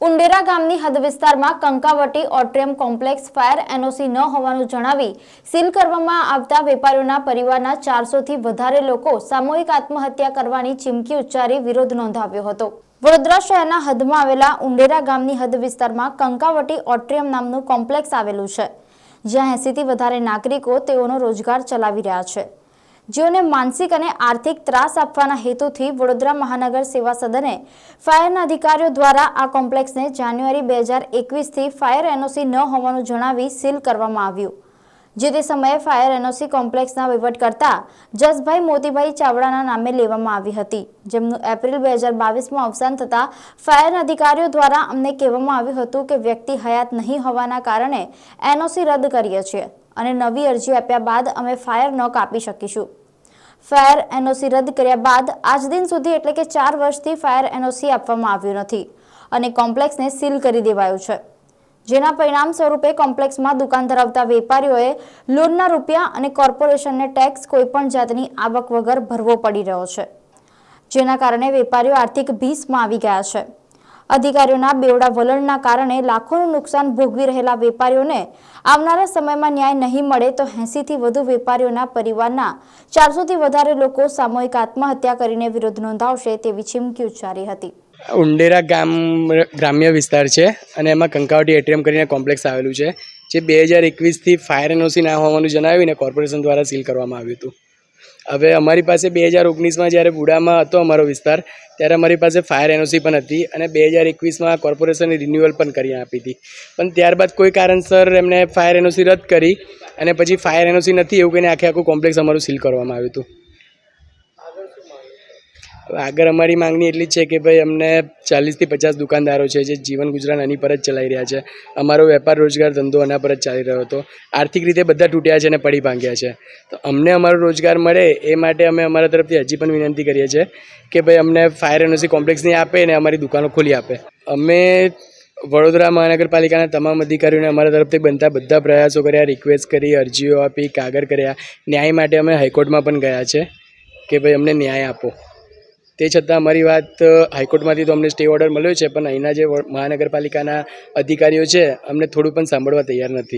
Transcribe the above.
ઉંડેરા ગામની હદ વિસ્તારમાં Kankavati atrium complex fire NOC ન હોવાનું જણાવી સીલ કરવામાં આવતા વેપારીઓના પરિવારના ચારસોથી વધારે લોકો સામૂહિક આત્મહત્યા કરવાની ચીમકી ઉચ્ચારી વિરોધ નોંધાવ્યો હતો. વડોદરા શહેરના હદમાં આવેલા ઉંડેરા ગામની હદ વિસ્તારમાં કંકાવટી ઓટ્રિયમ નામનું કોમ્પ્લેક્સ આવેલું છે, જ્યાં એંસીથી વધારે નાગરિકો તેઓનો રોજગાર ચલાવી રહ્યા છે. જેઓને માનસિક અને આર્થિક ત્રાસ આપવાના હેતુથી વડોદરા મહાનગર સેવા સદને ફાયરના અધિકારીઓ દ્વારા આ કોમ્પ્લેક્સને જાન્યુઆરી બે હજાર એકવીસથી ફાયર એનઓસી ન હોવાનું જણાવી સીલ કરવામાં આવ્યું. જે તે સમયે ફાયર એનઓસી કોમ્પ્લેક્સના વહીવટ કરતા જસભાઈ મોતીભાઈ ચાવડાના નામે લેવામાં આવી હતી, જેમનું એપ્રિલ બે હજાર બાવીસમાં અવસાન થતાં ફાયર અધિકારીઓ દ્વારા અમને કહેવામાં આવ્યું હતું કે વ્યક્તિ હયાત નહીં હોવાના કારણે એનઓસી રદ કરીએ છીએ. અને નવી અરજી આપ્યા બાદ અમે ફાયર ન કાપી શકીશું. ફાયર એનઓસી રદ કર્યા બાદ આજ દિન સુધી એટલે કે ચાર વર્ષથી ફાયર એનઓસી આપવામાં આવ્યું નથી અને કોમ્પ્લેક્સને સીલ કરી દેવાયું છે. જેના પરિણામ સ્વરૂપે કોમ્પ્લેક્સમાં દુકાન ધરાવતા વેપારીઓએ લોનના રૂપિયા અને કોર્પોરેશનને ટેક્સ કોઈપણ જાતની આવક વગર ભરવો પડી રહ્યો છે. જેના કારણે વેપારીઓ આર્થિક ભીસમાં આવી ગયા છે. અધિકારીઓના બેવડા વલણના કારણે લાખોનું નુકસાન ભોગવી રહેલા વેપારીઓને આવનારા સમયમાં ન્યાય નહીં મળે તો એંસીથી વધુ વેપારીઓના પરિવારના ચારસોથી વધારે લોકો સામૂહિક આત્મહત્યા કરીને વિરોધ નોંધાવશે તેવી ચીમકી ઉચ્ચારી હતી. ઉંડેરા ગામ, ગ્રામ્ય વિસ્તાર છે અને એમાં કંકાવટી એટીએમ કરીને કોમ્પ્લેક્સ આવેલું છે, જે બે હજાર એકવીસથી ફાયર એનઓસી ના હોવાનું જણાવીને કોર્પોરેશન દ્વારા સીલ કરવામાં આવ્યું હતું. હવે અમારી પાસે બે હજાર ઓગણીસમાં જ્યારે બુડામાં હતો અમારો વિસ્તાર, ત્યારે અમારી પાસે ફાયર એનઓસી પણ હતી અને બે હજાર એકવીસમાં કોર્પોરેશનની રિન્યુઅલ પણ કરી આપી હતી. પણ ત્યારબાદ કોઈ કારણસર એમને ફાયર એનઓસી રદ કરી અને પછી ફાયર એનઓસી નથી એવું કહીને આખે આખું કોમ્પ્લેક્સ અમારું સીલ કરવામાં આવ્યું હતું. આગળ અમારી માંગણી એટલી છે કે ભાઈ અમને ચાલીસથી પચાસ દુકાનદારો છે જે જીવન ગુજરાન આની પર જ ચલાવી રહ્યા છે. અમારો વેપાર રોજગાર ધંધો આના પર જ ચાલી રહ્યો હતો. આર્થિક રીતે બધા તૂટ્યા છે અને પડી ભાંગ્યા છે. તો અમને અમારો રોજગાર મળે એ માટે અમે અમારા તરફથી હજી પણ વિનંતી કરીએ છીએ કે ભાઈ અમને ફાયર એનઓસી કોમ્પ્લેક્સની આપે અને અમારી દુકાનો ખોલી આપે. અમે વડોદરા મહાનગરપાલિકાના તમામ અધિકારીઓને અમારા તરફથી બનતા બધા પ્રયાસો કર્યા રિક્વેસ્ટ કરી, અરજીઓ આપી, કાગળ કર્યા. ન્યાય માટે અમે હાઈકોર્ટમાં પણ ગયા છે કે ભાઈ અમને ન્યાય આપો. તે છતાં અમારી વાત હાઈકોર્ટમાંથી તો અમને સ્ટે ઓર્ડર મળ્યો છે, પણ અહીંના જે મહાનગરપાલિકાના અધિકારીઓ છે, અમને થોડું પણ સાંભળવા તૈયાર નથી.